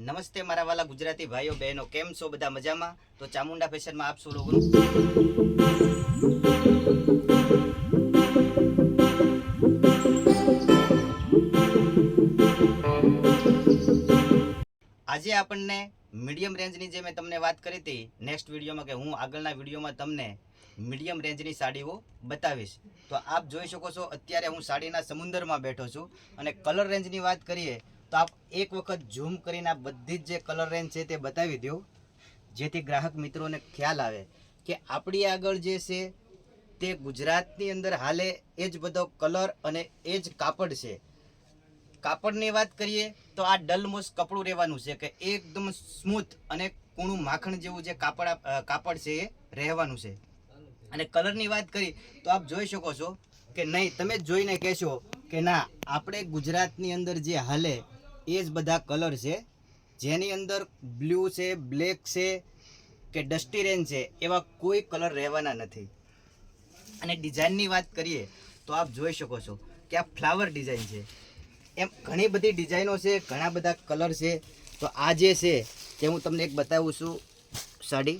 નમસ્તે મારા વાલા ગુજરાતી ભાઈઓ, બહેનો, કેમ છો બધા મજામાં? તો ચામુંડા ફેશનમાં આપ સૌ લોકોનું આજે આપણને મીડિયમ રેન્જની જે મેં તમને વાત કરી હતી, નેક્સ્ટ વિડીયોમાં કે હું આગળના વિડીયોમાં તમને મીડિયમ રેન્જની સાડીઓ બતાવીશ. તો આપ જોઈ શકો છો, અત્યારે હું સાડીના સમુંદરમાં બેઠો છું અને કલર રેન્જની વાત કરીએ તો આપ એક વખત ઝૂમ કરીને આ બધી જ જે કલર રેન્જ છે તે બતાવી દો જેથી ગ્રાહક મિત્રોને ખ્યાલ આવે કે આપણી આગળ જે છે તે ગુજરાતની અંદર હાલે એ જ બધો કલર અને એ જ કાપડ છે. કાપડની વાત કરીએ તો આ ડલમોસ કપડું રહેવાનું છે કે એકદમ સ્મૂથ અને કૂણું માખણ જેવું જે કાપડ કાપડ છે એ રહેવાનું છે. અને કલરની વાત કરી તો આપ જોઈ શકો છો કે નહીં, તમે જોઈને કહેશો કે ના, આપણે ગુજરાતની અંદર જે હાલે એ જ બધા કલર છે. જેની અંદર બ્લુ છે, બ્લેક છે કે ડસ્ટી રેન છે, એવા કોઈ કલર રહેવાના નથી. અને ડિઝાઇનની વાત કરીએ તો આપ જોઈ શકો છો કે આ ફ્લાવર ડિઝાઇન છે. એમ ઘણી બધી ડિઝાઇનો છે, ઘણા બધા કલર છે. તો આ જે છે તે હું તમને એક બતાવું છું. સાડી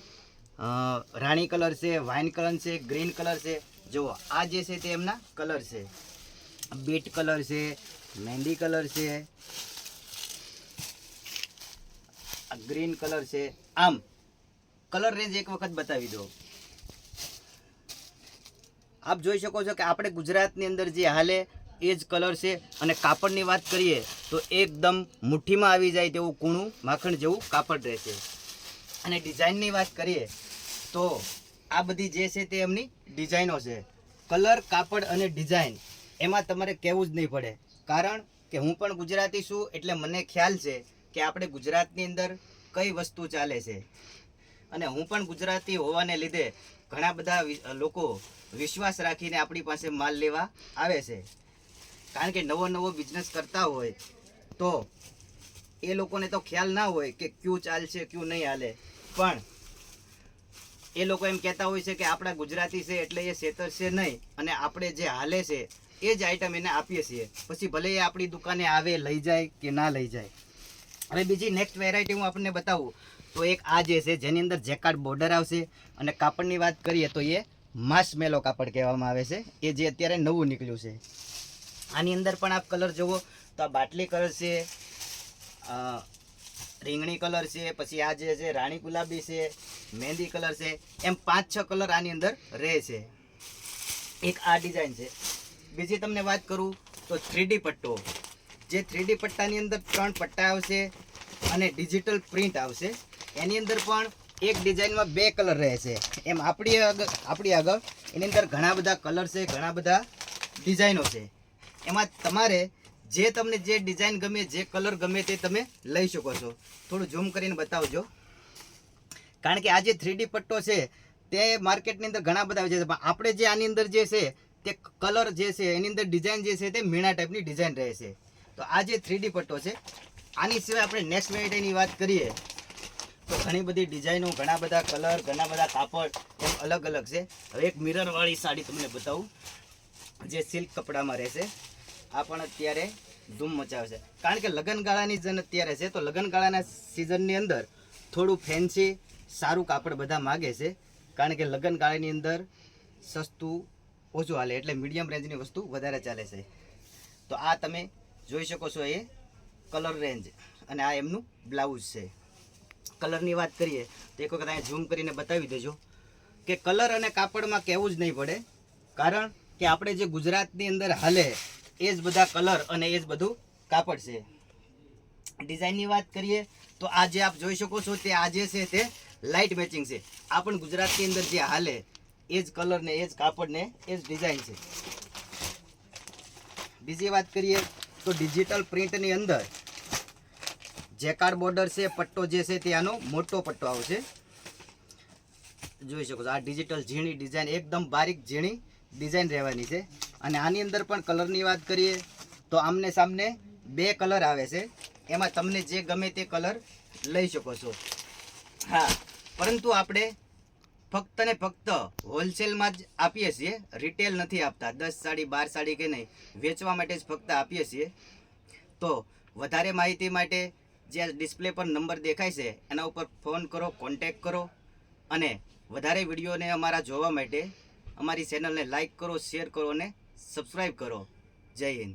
રાણી કલર છે, વાઇન કલર છે, ગ્રીન કલર છે. જુઓ, આ જે છે તે એમના કલર છે. બીટ કલર છે, મહેંદી કલર છે આ ગ્રીન કલર છે. આમ, કલર રેન્જ એક વખત બતાવી દો. આપ જોઈ શકો છો કે આપણે ગુજરાતની અંદર જે હાલે, એ જ કલર છે. અને કાપડની વાત કરીએ, તો એકદમ મુઠ્ઠીમાં આવી જાય તેવું કૂણું માખણ જેવું કાપડ રહેશે અને ડિઝાઇનની વાત કરીએ, તો આ બધી જે છે તે એમની ડિઝાઇનો છે. કલર, કાપડ અને ડિઝાઇન, એમાં તમારે કહેવું જ નહીં પડે. કારણ કે હું પણ ગુજરાતી છું, એટલે મને ખ્યાલ છે કે આપણે ગુજરાતની અંદર કઈ વસ્તુ ચાલે છે? અને હું પણ ગુજરાતી હોવાને લીધે ઘણા બધા લોકો વિશ્વાસ રાખીને આપણી પાસે માલ લેવા આવે છે. કારણ કે નવો નવો બિઝનેસ કરતા હોય તો એ લોકોને તો ખ્યાલ ના હોય કે ક્યું ચાલશે, ક્યું નહીં હાલે. પણ એ લોકો એમ કહેતા હોય છે કે આપણા ગુજરાતી છે એટલે એ છેતરશે નહીં અને આપણે જે હાલે છે એ જ આઈટમ એને આપીએ છીએ. પછી ભલે એ આપણી દુકાને આવે, લઈ જાય કે ના લઈ જાય. હવે બીજી નેક્સ્ટ વેરાયટી હું આપણને બતાવું. તો એક આ જે છે, જેની અંદર જેકાર્ડ બોર્ડર આવશે અને કાપડની વાત કરીએ તો એ માસ મેલો કાપડ કહેવામાં આવે છે. એ જે અત્યારે નવું નીકળ્યું છે. આની અંદર પણ આપ કલર જુઓ તો આ બાટલી કલર છે રીંગણી કલર છે, પછી આ જે છે, રાણી ગુલાબી છે, મહેંદી કલર છે, એમ પાંચ છ કલર આની અંદર રહે છે. એક આ ડિઝાઇન છે. બીજી તમને વાત કરું તો થ્રીડી પટ્ટો. જે થ્રીડી પટ્ટાની અંદર ત્રણ પટ્ટા આવશે અને ડિજિટલ પ્રિન્ટ આવશે. એની અંદર પણ એક ડિઝાઇનમાં બે કલર રહે છે. એમ આપણી આપણી આગળ એની અંદર ઘણા બધા કલર છે, ઘણા બધા ડિઝાઇનો છે. એમાં તમારે જે તમને જે ડિઝાઇન ગમે, જે કલર ગમે તે તમે લઈ શકો છો. થોડું ઝૂમ કરીને બતાવજો. કારણ કે આ જે થ્રીડી પટ્ટો છે, તે માર્કેટની અંદર ઘણા બધા આવે છે. પણ આપણે જે આની અંદર જે છે, તે કલર જે છે, એની અંદર ડિઝાઇન જે છે, તે મીણા ટાઈપની ડિઝાઇન રહે છે. તો આ જે થ્રીડી પટ્ટો છે, આની સિવાય આપણે નેક્સ્ટ વેરાયટીની વાત કરીએ, તો ઘણી બધી ડિઝાઇનો ઘણા બધા કલર ઘણા બધા કાપડ, એમ અલગ અલગ છે. હવે એક મિરરવાળી સાડી તમને બતાવું, જે સિલ્ક કપડામાં રહેશે. આ પણ અત્યારે ધૂમ મચાવશે કારણ કે લગ્નગાળાની જન અત્યારે છે, તો લગ્નગાળાના સિઝનની અંદર થોડું ફેન્સી સારું કાપડ બધા માગે છે. કારણ કે લગ્નગાળાની અંદર સસ્તું ઓછું હાલે, એટલે મીડિયમ રેન્જની વસ્તુ વધારે ચાલે છે. તો આ તમે જોઈ શકો છો એ કલર રેન્જ. અને આ એમનું બ્લાઉઝ છે. કલરની વાત કરીએ, તો એક વખત અહીંયા ઝૂમ કરીને બતાવી દેજો કે કલર અને કાપડમાં કહેવું જ નહીં પડે. કારણ કે આપણે જે ગુજરાતની અંદર હાલે, એ જ બધા કલર અને એ જ બધું કાપડ છે. ડિઝાઇનની વાત કરીએ, તો આ જે આપ જોઈ શકો છો તે આ જે છે તે લાઇટ મેચિંગ છે. આ પણ ગુજરાતની અંદર જે હાલે, એ જ કલર ને એ જ કાપડ ને એ જ ડિઝાઇન છે. બીજી વાત કરીએ તો ડિજિટલ પ્રિન્ટની અંદર જેકાર્ડ બોર્ડર છે, પટ્ટો જે છે તે આનો મોટો પટ્ટો આવશે. જોઈ શકો છો, આ ડિજિટલ ઝીણી ડિઝાઇન એકદમ બારીક ઝીણી ડિઝાઇન રહેવાની છે. અને આની અંદર પણ કલરની વાત કરીએ તો આમને સામને બે કલર આવે છે. એમાં તમને જે ગમે તે કલર લઈ શકો છો. હા, પરંતુ આપણે ફક્ત ને ફક્ત હોલસેલમાં જ આપીએ છીએ. રિટેલ નથી આપતા. દસ સાડી, બાર સાડી કે નહીં, વેચવા માટે જ ફક્ત આપીએ છીએ. તો વધારે માહિતી માટે જે ડિસ્પ્લે પર નંબર દેખાય છે, એના ઉપર ફોન કરો કોન્ટેક કરો અને વધારે વિડીયોને અમારા જોવા માટે અમારી ચેનલને લાઈક કરો શેર કરો અને સબસ્ક્રાઈબ કરો. જય હિન્દ.